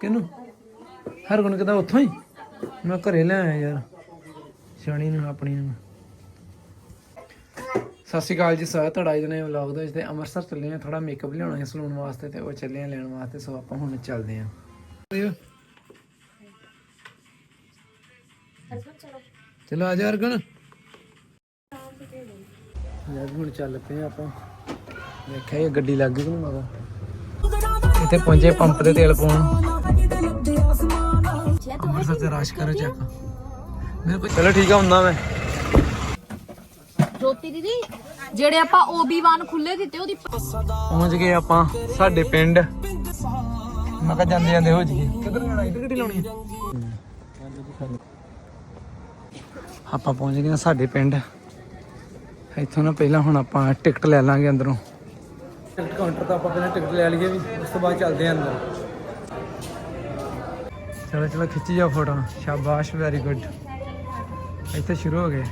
ਕਿਹਨੂੰ? ਹਰ ਕਿਦਾ ਉੱਥੋਂ ਹੀ? ਮੈਂ ਘਰੇ ਲੈ ਆਇਆ ਯਾਰ। ਸ਼ਾਣੀ ਨੂੰ, ਆਪਣੀ ਨੂੰ। ਸਤਿ ਸ਼੍ਰੀ ਅਕਾਲ ਜੀ ਸਾਰਾ ਤੁਹਾਡਾ ਅੱਜ ਦੇ ਵਲੌਗ ਦੇ ਵਿੱਚ ਤੇ ਅੰਮ੍ਰਿਤਸਰ ਚੱਲੇ ਆ। ਥੋੜਾ ਮੇਕਅਪ ਲਿਆਉਣਾ ਹੈ ਸਲੂਨ ਵਾਸਤੇ ਤੇ ਉਹ ਚੱਲੇ ਆ ਲੈਣ ਵਾਸਤੇ। ਸੋ ਆਪਾਂ ਹੁਣ ਚੱਲਦੇ ਆ। ਚਲੋ ਆ ਜਾ ਅਰਗਣ ਯਾਰ ਹੁਣ ਚੱਲ ਪਏ ਆਪਾਂ। ਦੇਖਿਆ ਇਹ ਗੱਡੀ ਲੱਗ ਗਈ ਕਿ ਨਹੀਂ ਮਗਾ ਇੱਥੇ ਪਹੁੰਚੇ ਪੰਪ ਤੇ ਤੇਲ ਪਾਉਣ। ਅੰਮ੍ਰਿਤਸਰ ਤੇ ਰਸ਼ ਕਰੋ ਚੈੱਕ। ਮੇਰੇ ਕੋਲ ਚਲੋ ਠੀਕ ਆ ਹੁੰਦਾ ਮੈਂ। ਜੋਤੀ ਦੀਦੀ ਜਿਹੜੇ ਆਪਾਂ OB1 ਖੁੱਲੇ ਦਿੱਤੇ ਉਹਦੀ ਪਹੁੰਚ ਗਏ ਆਪਾਂ ਸਾਡੇ ਪਿੰਡ। ਮੈਂ ਕਿਹਾ ਜਾਂਦੇ ਜਾਂਦੇ ਹੋ ਜੀਏ ਕਿੱਧਰ ਜਾਣਾ ਇੱਧਰ ਗੱਡੀ ਲਾਉਣੀ ਹੈ ਆਪਾਂ ਪਹੁੰਚ ਗਏ ਸਾਡੇ ਪਿੰਡ। ਇੱਥੋਂ ਨਾ ਪਹਿਲਾਂ ਹੁਣ ਆਪਾਂ ਟਿਕਟ ਲੈ ਲਾਂਗੇ ਅੰਦਰੋਂ। ਟਿਕਟ ਕਾਊਂਟਰ ਤੋਂ ਆਪਾਂ ਪਹਿਲਾਂ ਟਿਕਟ ਲੈ ਲਈਏ ਵੀ, ਉਸ ਤੋਂ ਬਾਅਦ ਚੱਲਦੇ ਆਂ ਅੰਦਰ। ਚਲੋ ਚਲੋ, ਖਿੱਚੀ ਜਾਓ ਫੋਟੋ ਸ਼ਾਬਾਸ਼ ਵੈਰੀ ਗੁੱਡ ਇੱਥੇ ਸ਼ੁਰੂ ਹੋ ਗਏ।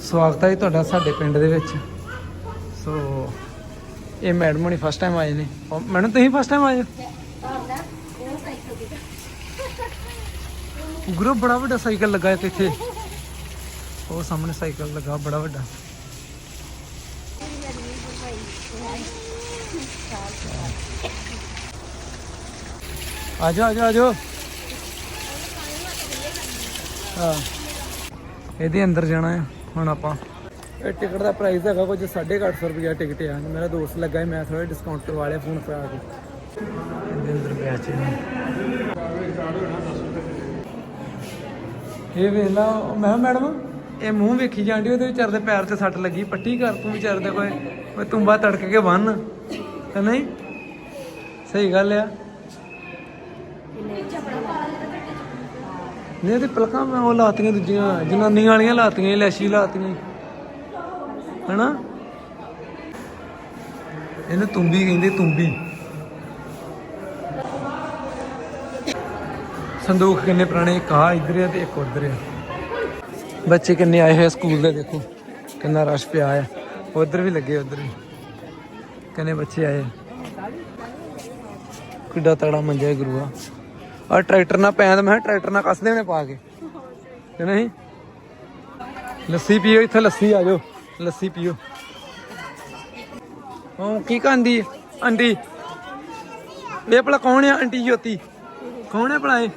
ਸਵਾਗਤ ਹੈ ਜੀ ਤੁਹਾਡਾ ਸਾਡੇ ਪਿੰਡ ਦੇ ਵਿੱਚ। ਸੋ, ਇਹ ਮੈਡਮ ਹੁਣੀ ਫਸਟ ਟਾਈਮ ਆਏ ਨੇ। ਮੈਡਮ ਤੁਸੀਂ ਫਸਟ ਟਾਈਮ ਆਏ ਹੋ? ਗੁਰੂ ਬੜਾ ਵੱਡਾ ਸਾਈਕਲ ਲੱਗਾ ਇੱਥੇ। ਉਹ ਸਾਹਮਣੇ ਸਾਈਕਲ ਲੱਗਾ, ਬੜਾ ਵੱਡਾ। ਆਜੋ ਆਜੋ ਆਜੋ। ਹਾਂ। ਇਹਦੇ ਅੰਦਰ ਜਾਣਾ ਹੈ ਹੁਣ ਆਪਾਂ। ਇਹ ਟਿਕਟ ਦਾ ਪ੍ਰਾਈਸ ਹੈਗਾ ਕੁਝ 850 ਰੁਪਏ ਟਿਕਟ ਆ। ਮੇਰਾ ਦੋਸਤ ਲੱਗਾ ਸੀ, ਮੈਂ ਥੋੜਾ ਡਿਸਕਾਊਂਟ ਕਰਵਾ ਲਿਆ ਫੋਨ ਕਰਾ ਕੇ। ਇਹਦੇ ਅੰਦਰ ਬੈਚ ਇਹ ਵੇਖ ਲਾ ਮੈਂ ਕਿਹਾ, ਮੈਡਮ, ਇਹ ਮੂੰਹ ਵੇਖੀ ਜਾਂਦੀ, ਉਹਦੇ ਵਿਚਾਰ ਦੇ ਪੈਰ ਤੇ ਸੱਟ ਲੱਗੀ। ਪੱਟੀ ਕਰ ਤੂੰ ਵਿਚਾਰ ਦੇ ਕੋਈ ਓਏ ਤੁੰਬਾ ਤੜਕ ਕੇ ਬੰਨ। ਤੇ ਨਹੀਂ? ਸਹੀ ਗੱਲ ਆ। ਨਹੀਂ ਤੇ ਪਲਕਾਂ ਮੈਂ ਉਹ ਲਾਤੀਆਂ ਦੂਜੀਆਂ ਜਨਾਨੀਆਂ ਵਾਲੀਆਂ ਲਾਤੀਆਂ ਲੈਸ਼ੀ ਲਾਤੀਆਂ। ਹਨਾ? ਇਹਨੂੰ ਤੁੰਬੀ ਕਹਿੰਦੇ ਤੁੰਬੀ। ਸੰਦੂਕ ਕਿੰਨੇ ਪੁਰਾਣੇ ਇੱਕ ਆ ਇੱਧਰ ਆ ਤੇ ਇੱਕ ਉੱਧਰ ਆ। ਬੱਚੇ ਕਿੰਨੇ ਆਏ ਹੋਏ ਸਕੂਲ ਦੇ ਦੇਖੋ। ਕਿੰਨਾ ਰਸ਼ ਪਿਆ ਆ। ਉਧਰ ਵੀ ਲੱਗੇ ਉਧਰ ਵੀ। ਕਿੰਨੇ ਬੱਚੇ ਆਏ। ਕਿੱਡਾ ਤੜਾ ਮੰਜਾ ਹੈ ਗੁਰੂਆ। ਆ ਟਰੈਕਟਰ ਨਾਲ ਪੈਂਦ ਮੈਂ ਕਿਹਾ ਟਰੈਕਟਰ ਨਾਲ ਕੱਸਦੇ ਨੇ ਪਾ ਕੇ। ਕਿ ਨਹੀਂ? ਲੱਸੀ ਪੀਓ ਇੱਥੇ ਲੱਸੀ ਆ ਜਾਓ। ਲੱਸੀ ਪੀਓ। ਹਾਂ ਕੀ ਕਹਿੰਦੀ ਆਂਟੀ। ਇਹ ਭਲਾ ਕੌਣ ਆ? ਆਂਟੀ ਜੋਤੀ। ਕੌਣ ਹੈ ਭਲਾ ਇਹ?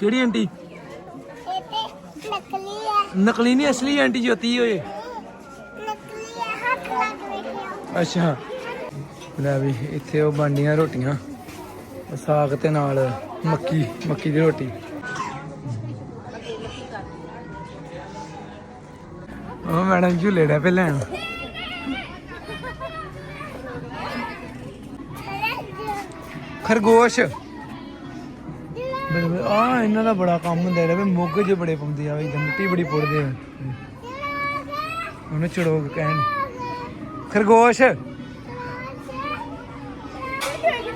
ਕਿਹੜੀ ਆਂਟੀ? ਨਕਲੀ ਨਹੀਂ ਅਸਲੀ ਆਂਟੀ ਜੋਤੀ ਓਏ। ਨਕਲੀ ਹੈ ਹੱਥ ਲੱਗ ਵੇਖਿਓ। ਅੱਛਾ। ਲੈ ਵੀ ਇੱਥੇ ਉਹ ਬਣਦੀਆਂ ਰੋਟੀਆਂ। ਉਹ ਸਾਗ ਤੇ ਨਾਲ ਮੱਕੀ ਮੱਕੀ ਦੀ ਰੋਟੀ। ਉਹ ਮੈਡਮ ਝੂਲੇ ਡੇ ਪੇ ਲੈਣ। ਖਰਗੋਸ਼। ਆ ਇਹਨਾਂ ਦਾ ਬੜਾ ਕੰਮ ਹੁੰਦਾ, ਜਿਹੜਾ ਵੀ ਮੁੱਗ ਜੇ ਬੜੇ ਪਾਉਂਦੇ ਆ, ਇਦਾਂ ਮਿੱਟੀ ਬੜੀ ਪੁੱਟਦੇ ਆ। ਉਹਨੂੰ ਚੜੋਗ ਕਹਿਣ। ਖਰਗੋਸ਼।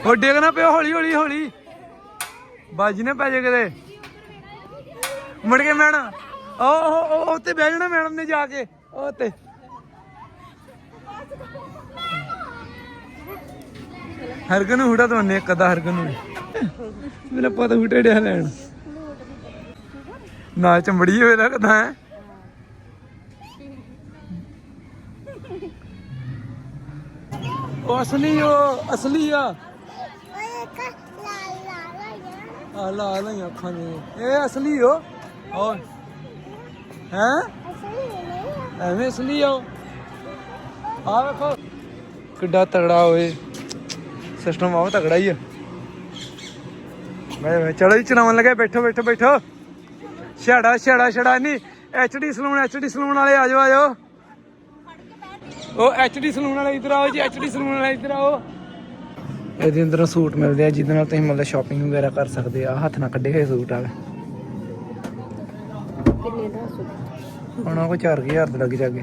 ਉਹ ਡੇਗਣਾ ਪਿਆ ਹੌਲੀ ਹੌਲੀ ਹੌਲੀ। ਬਾਜੀ ਨੇ ਪੈ ਜੇ ਕਿਤੇ। ਮੁੜ ਕੇ ਮੈਡਮ, ਉਹ ਉਹ ਉੱਤੇ ਬਹਿ ਜਾਣਾ ਮੈਡਮ ਨੇ ਜਾ ਕੇ। ਉਹ ਤੇ ਹਰਗਨ ਨੂੰ ਹੁੜਾ ਤੋਂ ਇੱਕ ਅੱਧਾ ਹਰਗਨ। ਨੂੰ ਮੇਰਾ ਪਤਾ ਹੁਟੇ ਡਿਆ ਲੈਣ। ਨਾਲ ਚੰਬੜੀ ਹੋਵੇ ਲੱਗਦਾ ਹੈ? ਉਹ ਅਸਲੀ ਉਹ ਅਸਲੀ ਆ ਓਏ ਇੱਕ ਲਾਲ ਲਾਲ ਹੈ ਆ ਲਾ ਲਾ ਅੱਖਾਂ ਨੇ ਇਹ ਅਸਲੀ ਹੋ। ਹੋਰ। ਹੈ? ਅਸਲੀ ਨਹੀਂ ਹੈ ਐਵੇਂ ਅਸਲੀ ਆ ਆ ਵੇਖੋ ਕਿੱਡਾ ਤਗੜਾ ਹੋਏ ਸਿਸਟਮ ਬਹੁਤ ਤਗੜਾ ਹੀ ਆ। ਮੈਂ ਚਲੋ ਜੀ ਚਲਾਉਣ ਲੱਗੇ ਬੈਠੋ ਬੈਠੋ ਬੈਠੋ। ਛੜਾ ਛੜਾ ਛੜਾ। ਨਹੀਂ ਐਚਡੀ ਸਲੂਨ ਐਚਡੀ ਸਲੂਨ ਵਾਲੇ ਆ ਜਾਓ ਆ ਜਾਓ। ਉਹ ਐਚਡੀ ਸਲੂਨ ਵਾਲੇ ਇਧਰ ਆਓ ਜੀ ਐਚਡੀ ਸਲੂਨ ਵਾਲੇ ਇਧਰ ਆਓ। ਇਹਦੇ ਅੰਦਰ ਸੂਟ ਮਿਲਦੇ ਆ ਜਿਹਦੇ ਨਾਲ ਤੁਸੀਂ ਮਤਲਬ ਸ਼ਾਪਿੰਗ ਵਗੈਰਾ ਕਰ ਸਕਦੇ ਆ। ਖੱਟ ਨਾਲ ਕੱਢੇ ਹੋਏ ਸੂਟ ਆ ਕਿੰਨੇ ਦਾ ਹੁਣ ਉਹ 4000 ਦੇ ਲੱਗ ਜਾਗੇ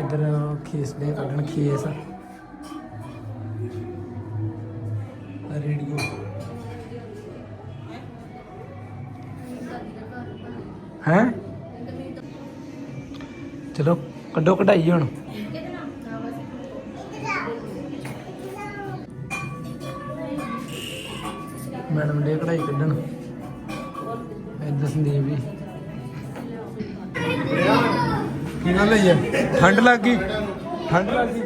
ਇਧਰ ਖੇਸ ਦੇ ਕੱਢਣ ਖੇਸ। ਰੇਡੀਓ। ਹੈ? ਚਲੋ ਕੱਢੋ ਕਢਾਈ ਹੁਣ। ਸੰਦੀਪ ਵੀ ਕੀ ਗੱਲ ਹੈ? ਠੰਡ ਲੱਗ ਗਈ। ਠੰਡ ਲੱਗ ਗਈ।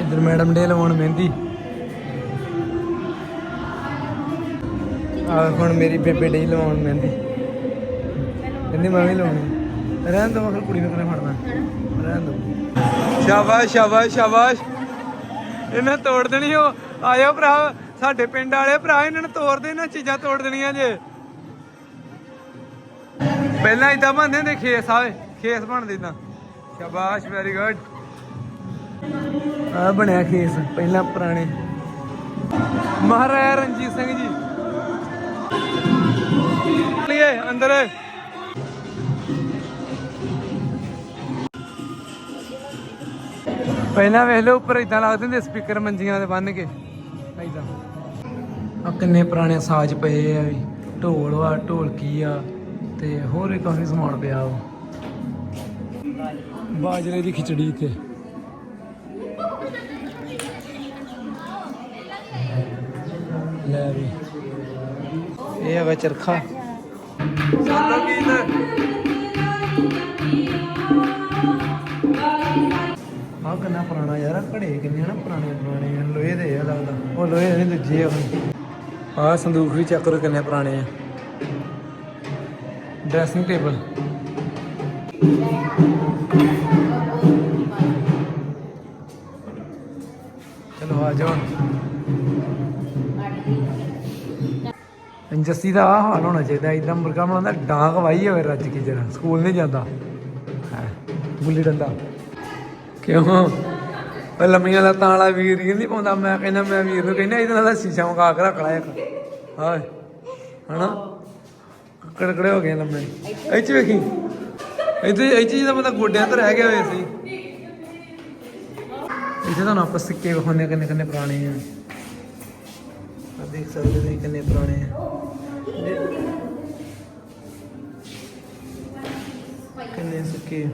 ਇੱਧਰ ਮੈਡਮ ਦੇ ਲਵਾਉਣ ਮਹਿੰਦੀ। ਆ ਹੁਣ ਮੇਰੀ ਬੇਬੇ ਡੇ ਲਵਾਉਣ ਮਹਿੰਦੀ। ਕਹਿੰਦੀ ਮੈਂ ਵੀ ਲਾਉਣੀ ਰਹਿਣ ਦੋ ਫਿਰ ਕੁੜੀ ਨੂੰ ਕਿਵੇਂ ਫੜਨਾ? ਰਹਿਣ ਦੋ ਸ਼ਾਬਾਸ਼ ਸ਼ਾਬਾਸ਼ ਸ਼ਾਬਾਸ਼। ਇਹਨੇ ਤੋੜ ਦੇਣੀ ਉਹ। ਆਇਓ ਭਰਾ। ਸਾਡੇ ਪਿੰਡ ਵਾਲੇ ਭਰਾ ਇਹਨਾਂ ਨੂੰ ਤੋੜਦੇ ਇਹਨਾਂ ਚੀਜ਼ਾਂ ਤੋੜ ਦੇਣੀਆਂ ਜੇ। ਪਹਿਲਾਂ ਇਦਾਂ ਬਣਦੇ ਹੁੰਦੇ ਖੇਸ ਆਵੇ ਖੇਸ ਬਣਦੇ ਇਦਾਂ ਸ਼ਾਬਾਸ਼ ਵੈਰੀ ਗੁੱਡ ਆ ਬਣਿਆ ਖੇਸ, ਪਹਿਲਾਂ ਪੁਰਾਣੇ। ਮਹਾਰਾਜਾ ਰਣਜੀਤ ਸਿੰਘ ਜੀ। ਲਿਏ ਅੰਦਰ। ਪਹਿਲਾਂ ਵੇਖ ਲਓ, ਉੱਪਰ ਇਦਾਂ ਲੱਗਦੇ ਹੁੰਦੇ ਸਪੀਕਰ ਮੰਜੀਆਂ ਦੇ ਬੰਨ ਕੇ। ਆ ਕਿੰਨੇ ਪੁਰਾਣੇ ਸਾਜ਼ ਪਏ ਆ ਵੀ, ਢੋਲ ਵਾ ਢੋਲਕੀ ਆ, ਤੇ ਹੋਰ ਵੀ ਕਾਫੀ ਸਮਾਨ ਪਿਆ ਵਾ। ਬਾਜਰੇ ਦੀ ਖਿਚੜੀ ਇੱਥੇ। ਲੈ ਵੀ। ਇਹ ਹੈਗਾ ਚਰਖਾ। ਚੱਲੋ ਗੀਤ ਆ ਕਿੰਨਾ ਪੁਰਾਣਾ ਯਾਰ ਘੜੇ ਕਿੰਨੇ ਨਾ ਪੁਰਾਣੇ ਪੁਰਾਣੇ ਲੋਹੇ ਦੇ ਆ ਲੱਗਦਾ। ਉਹ ਲੋਹੇ ਦੇ ਨਹੀਂ, ਦੂਜੇ ਆ। ਆ ਸੰਦੂਖ ਵੀ ਚੱਕ ਕਰੋ ਕਿੰਨੇ ਪੁਰਾਣੇ ਆ। Dressing table. ਚਲੋ ਆ ਜਾਓ ਜੱਸੀ ਦਾ ਆਹ ਹਾਲ ਹੋਣਾ ਚਾਹੀਦਾ ਇਦਾਂ ਮੁਰਗਾ ਬਣਾਉਂਦਾ ਡਾਂਗ ਵਾਈ ਹੋਵੇ ਰੱਜ ਕੇ ਜਰਾ, ਸਕੂਲ ਨਹੀਂ ਜਾਂਦਾ। ਹੈ, ਗੁੱਲੀ ਡੰਡਾ। ਕਿਉਂ? ਉਹ ਲੰਮੀਆਂ ਲੱਤਾਂ ਵਾਲਾ ਵੀਰ ਹੀ ਨਹੀਂ ਪਾਉਂਦਾ, ਮੈਂ ਕਹਿੰਦਾ, ਮੈਂ ਵੀਰ ਨੂੰ ਕਹਿੰਦਾ, ਇਹਦੇ ਨਾਲ ਸ਼ੀਸ਼ਾ ਮਗਾ ਕੇ ਰੱਖ ਲੈ ਇੱਕ। ਹਾਏ, ਹਨਾ? ਕੜਕੜੇ ਹੋ ਗਏ ਲੰਮੇ। ਇਹ ਵੇਖੀ। ਇੱਥੇ ਇਹ ਚੀਜ਼ ਬੰਦਾ ਗੋਡਿਆਂ ਤੇ ਰਹਿ ਗਿਆ ਹੋਇਆ ਸੀ। ਇੱਥੇ ਤੁਹਾਨੂੰ ਆਪਾਂ ਸਿੱਕੇ ਵਿਖਾਉਂਦੇ ਕਿੰਨੇ ਕਿੰਨੇ ਪੁਰਾਣੇ ਆ। ਆ ਦੇਖ ਸਕਦੇ ਹੋ ਕਿੰਨੇ ਪੁਰਾਣੇ ਆ। ਕਿੰਨੇ ਸਿੱਕੇ ਆ।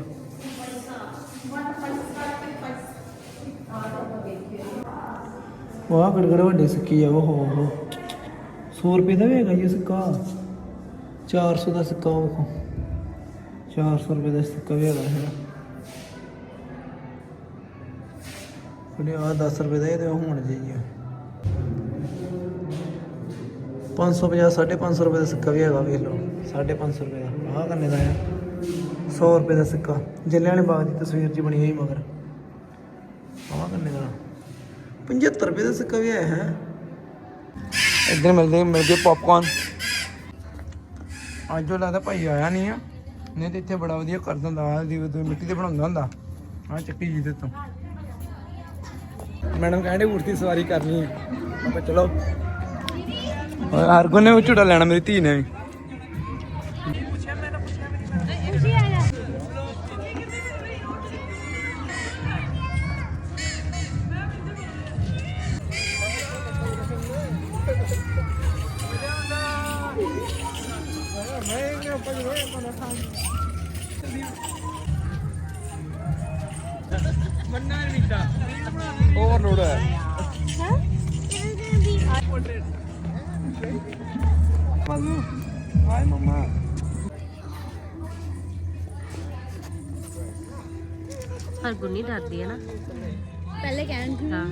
ਵਾਹ ਗੜਗੜ ਵੱਡੇ ਸਿੱਕੇ ਆ ਉਹ ਹੋ ਹੋ 100 ਰੁਪਏ ਦਾ ਵੀ ਹੈਗਾ ਜੀ ਇਹ ਸਿੱਕਾ। 400 ਦਾ ਸਿੱਕਾ ਉਹ ਵੇਖੋ 400 ਰੁਪਏ ਦਾ ਸਿੱਕਾ ਵੀ ਹੈਗਾ ਹੈ ਉਹਨੇ ਆ 10 ਰੁਪਏ ਦਾ ਇਹ ਤੇ ਉਹ ਹੋਣ ਜਾਈਏ 550 550 ਰੁਪਏ ਦਾ ਸਿੱਕਾ ਵੀ ਹੈਗਾ, ਵੇਖ ਲਓ। 550 ਰੁਪਏ ਦਾ। ਆਹ ਕੰਨੇ ਦਾ ਆ? 100 ਰੁਪਏ ਦਾ ਸਿੱਕਾ। ਜੱਲਿਆਂ ਵਾਲੇ ਬਾਗ ਦੀ ਤਸਵੀਰ ਜੀ ਬਣੀ ਹੋਈ ਮਗਰ। ਆਹ ਕੰਨੇ ਦਾ? 75 ਰੁਪਏ ਦਾ ਸਿੱਕਾ ਵੀ ਆਇਆ ਹੈ। ਇੱਧਰ ਮਿਲਦੇ ਮਿਲ ਗਏ ਪੌਪਕਾਰਨ ਅੱਜ ਉਹ ਲੱਗਦਾ ਭਾਈ ਆਇਆ ਨਹੀਂ ਆ। ਨਹੀਂ ਤੇ ਇੱਥੇ ਬੜਾ ਵਧੀਆ ਕਰ ਦਿੰਦਾ ਆ ਦੀ ਮਿੱਟੀ ਤੇ ਬਣਾਉਂਦਾ ਹੁੰਦਾ। ਆ ਚੱਕੀ ਜੀ ਦੇ ਤੋਂ। ਮੈਡਮ ਕਹਿੰਦੇ ਊਠ ਦੀ ਸਵਾਰੀ ਕਰਨੀ ਹੈ। ਆਪਾਂ ਚਲੋ। ਹਰ ਨੇ ਵੀ ਝੂਟਾ ਲੈਣਾ ਮੇਰੀ ਧੀ ਨੇ ਵੀ। ਓਵਰਲੋਡ ਹੈ। ਹਾਈ ਮਮਾ ਪਰ ਗੁੰਨੀ ਡਰਦੀ ਹੈ ਨਾ। ਪਹਿਲੇ ਕਹਿਣ ਹਾਂ।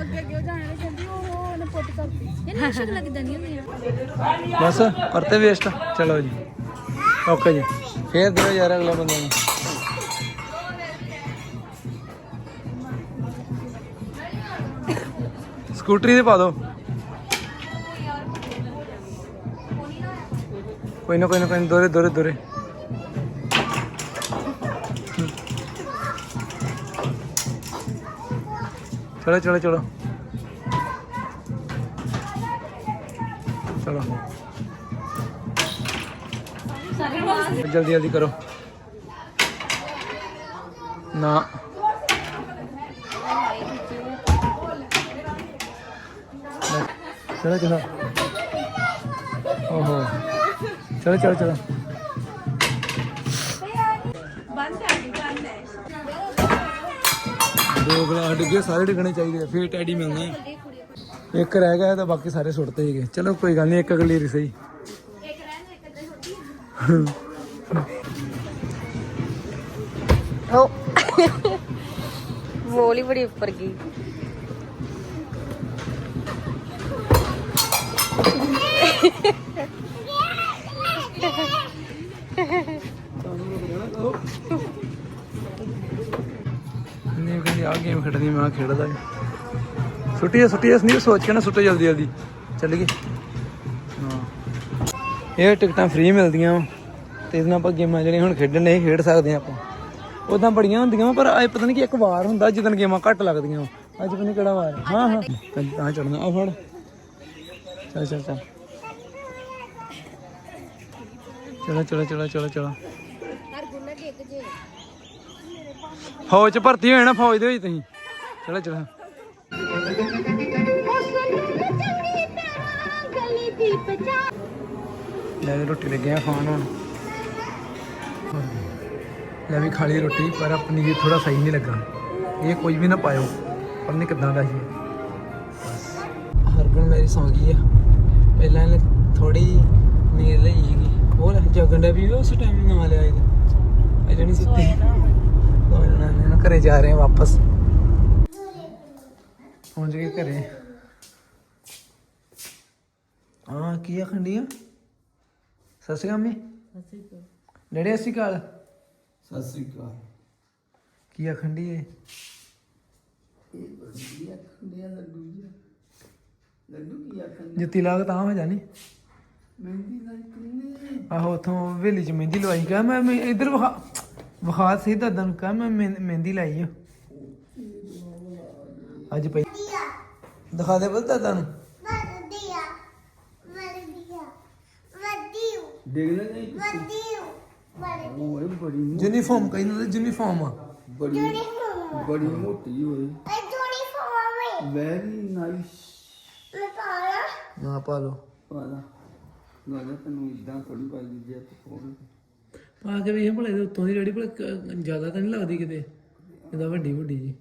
ਅੱਗੇ ਅੱਗੇ ਜਾਣੇ ਕਹਿੰਦੀ ਉਹ ਉਹਨੇ ਪੁੱਟ ਕਰਤੀ। ਇਹ ਨਾ ਸ਼ਕਲ ਲੱਗਦਾ ਨਹੀਂ ਹੁੰਦੀ ਬਸ ਕਰਤੇ ਵੇਸਟ ਚਲੋ ਜੀ। ਓਕੇ ਜੀ। ਫੇਰ ਦਿਓ ਯਾਰ ਅਗਲੇ ਬੰਦੇ ਨੂੰ। ਸਕੂਟਰੀ ਤੇ ਪਾ ਦਿਓ ਕੋਈ ਨਾ ਕੋਈ ਨਾ ਕੋਈ ਦੋਰੇ ਦੋਰੇ ਦੋਰੇ। ਚਲੋ ਚਲੋ ਚਲੋ। ਚਲੋ। ਜਲਦੀ ਜਲਦੀ ਕਰੋ। ਨਾ। ਚਲੋ ਚਲੋ। ਓਹੋ। ਚਲੋ ਚਲੋ ਚਲੋ। ਦੋ ਗਲਾਸ ਡਿੱਗੇ ਸਾਰੇ ਡਿੱਗਣੇ ਚਾਹੀਦੇ ਆ, ਫਿਰ ਟੈਡੀ ਮਿਲਣਾ ਹੈ ਇੱਕ ਰਹਿ ਗਿਆ ਤਾਂ ਬਾਕੀ ਸਾਰੇ ਸੁੱਟਤੇ ਹੀਗੇ ਚਲੋ ਕੋਈ ਗੱਲ ਨਹੀਂ ਇੱਕ ਅਗਲੀ ਰੀ ਸਹੀ। ਹੋ ਮੋਲ ਹੀ ਬੜੀ ਉੱਪਰ ਗਈ। ਨਹੀਂ ਗੇਮ ਖੇਡਣੀ ਮੈਂ ਖੇਡਦਾ ਨੀ। ਸੁੱਟੀ ਆ ਸੁੱਟੀ ਆ ਸੋਚ ਕੇ ਨਾ ਸੁੱਟੋ ਜਲਦੀ ਜਲਦੀ। ਚੱਲੀਏ। ਹਾਂ। ਇਹ ਟਿਕਟਾਂ ਫ੍ਰੀ ਮਿਲਦੀਆਂ ਵਾਂ। ਤੇ ਇਹਦੇ ਆਪਾਂ ਗੇਮਾਂ ਜਿਹੜੀਆਂ ਹੁਣ ਖੇਡਣ ਨਹੀਂ ਖੇਡ ਸਕਦੇ ਆਪਾਂ। ਉਦਾਂ ਬੜੀਆਂ ਹੁੰਦੀਆਂ ਵਾਂ, ਪਰ ਅੱਜ ਪਤਾ ਨਹੀਂ ਕਿ ਇੱਕ ਵਾਰ ਹੁੰਦਾ ਜਦੋਂ ਗੇਮਾਂ ਘੱਟ ਲੱਗਦੀਆਂ ਵਾਂ। ਅੱਜ ਪਤਾ ਨਹੀਂ ਕਿਹੜਾ ਵਾਰ ਹਾਂ। ਹਾਂ ਤਾਂ ਚੜਨਾ ਆ ਫੜ। ਚੱਲ ਚੱਲ ਚੱਲ। ਚਲੋ ਚਲੋ ਚਲੋ ਚਲੋ ਚਲੋ। ਫੌਜ ਚ ਭਰਤੀ ਹੋਏ ਨਾ, ਫੌਜ ਦੇ ਵਿੱਚ ਤੁਸੀਂ। ਚਲੋ ਚਲੋ। ਲੈ ਵੀ ਰੋਟੀ ਲੱਗੇ ਆ ਖਾਣ ਹੁਣ। ਲੈ ਵੀ ਖਾ ਲਈ ਰੋਟੀ, ਪਰ ਆਪਣੀ ਜੀ ਥੋੜਾ ਸਹੀ ਨਹੀਂ ਲੱਗਾ। ਇਹ ਕੋਈ ਵੀ ਨਾ ਪਾਇਓ, ਪਰ ਨਹੀਂ ਕਿਦਾਂ ਦਾ ਸੀ ਹਰਗੁਣ ਮੇਰੀ ਸੌਂ ਗਈ ਆ। ਪਹਿਲਾਂ ਇਹਨੇ ਥੋੜੀ ਨੀਂਦ ਲਈ ਸੀਗੀ। ਉਹ ਲੈ ਜਗਣ ਦਾ ਵੀ ਉਸ ਟਾਈਮ ਨਵਾਂ ਲਿਆ ਇਹਦਾ ਅਜੇ ਨਹੀਂ ਸੁੱਤੀ। ਕੋਈ ਨਾ ਘਰੇ ਜਾ ਰਹੇ ਆ ਵਾਪਸ। ਪਹੁੰਚ ਗਏ ਘਰੇ। ਹਾਂ ਕੀ ਆ ਸਤਿ ਸ਼੍ਰੀ ਅਕਾਲ ਮੀ ਸਤਿ ਸ਼੍ਰੀ ਅਕਾਲ। ਸਤਿ ਸ੍ਰੀ ਅਕਾਲ। ਕੀ ਆਖੰਡੀ ਏ ਇਹ? ਵਧੀਆ ਖੰਡਿਆ ਲੱਡੂ ਜੀ। ਲੱਡੂ ਕੀ ਆਖਣ ਜੁੱਤੀ ਲਾ ਕੇ ਤਾਂ ਹੋ ਜਾਣੀ ਮਹਿੰਦੀ ਨਾਲ ਕਿੰਨੇ? ਆਹੋ ਉਥੋਂ ਹਵੇਲੀ ਚ ਮਹਿੰਦੀ ਲਵਾਈ। ਕਾ ਮੈਂ ਮੈਂ ਇੱਧਰ ਵਿਖਾ ਵਿਖਾ ਸਹੀ ਦਾਦਾ ਨੂੰ ਕਹਾ ਮੈਂ ਮਹਿੰ- ਮਹਿੰਦੀ ਲਾਈ ਆ। ਅੱਜ ਪਈ। ਦਿਖਾ ਦੇ ਬਸ ਦਾਦਾ ਨੂੰ ਵਧੀਆ ਵਧੀਆ ਵਧੀਆ ਦੇਖਣਾ ਨਹੀਂ ਵਧੀਆ ਬੜੀ ਓਏ ਬੜੀ ਯੂਨੀਫਾਰਮ ਕਹਿੰਦੇ ਤੇ ਯੂਨੀਫਾਰਮ ਆ। ਬੜੀ ਮੰਮਾ ਬੜੀ ਮੋਟੀ ਹੋਈ ਇਹ ਜੋੜੀ ਫੋਮੇ ਵੈਰੀ ਨਾਈਸ। ਮੈਂ ਪਾਲਾ ਨਾ ਪਾ ਲੋ। ਵਾਲਾ ਗਾਣਾ ਤੈਨੂੰ ਇਦਾਂ ਥੋੜੀ ਪਾਈ ਦੀ ਜੇ ਤੂੰ ਪਾ ਕੇ ਵੇਖ ਭਲੇ ਦੇ ਉੱਤੋਂ ਦੀ ਰੈਡੀ ਭਲੇ ਜ਼ਿਆਦਾ ਤਾਂ ਨਹੀਂ ਲੱਗਦੀ ਕਿਤੇ। ਇਹਦਾ ਵੱਡੀ ਵੱਡੀ ਜੀ।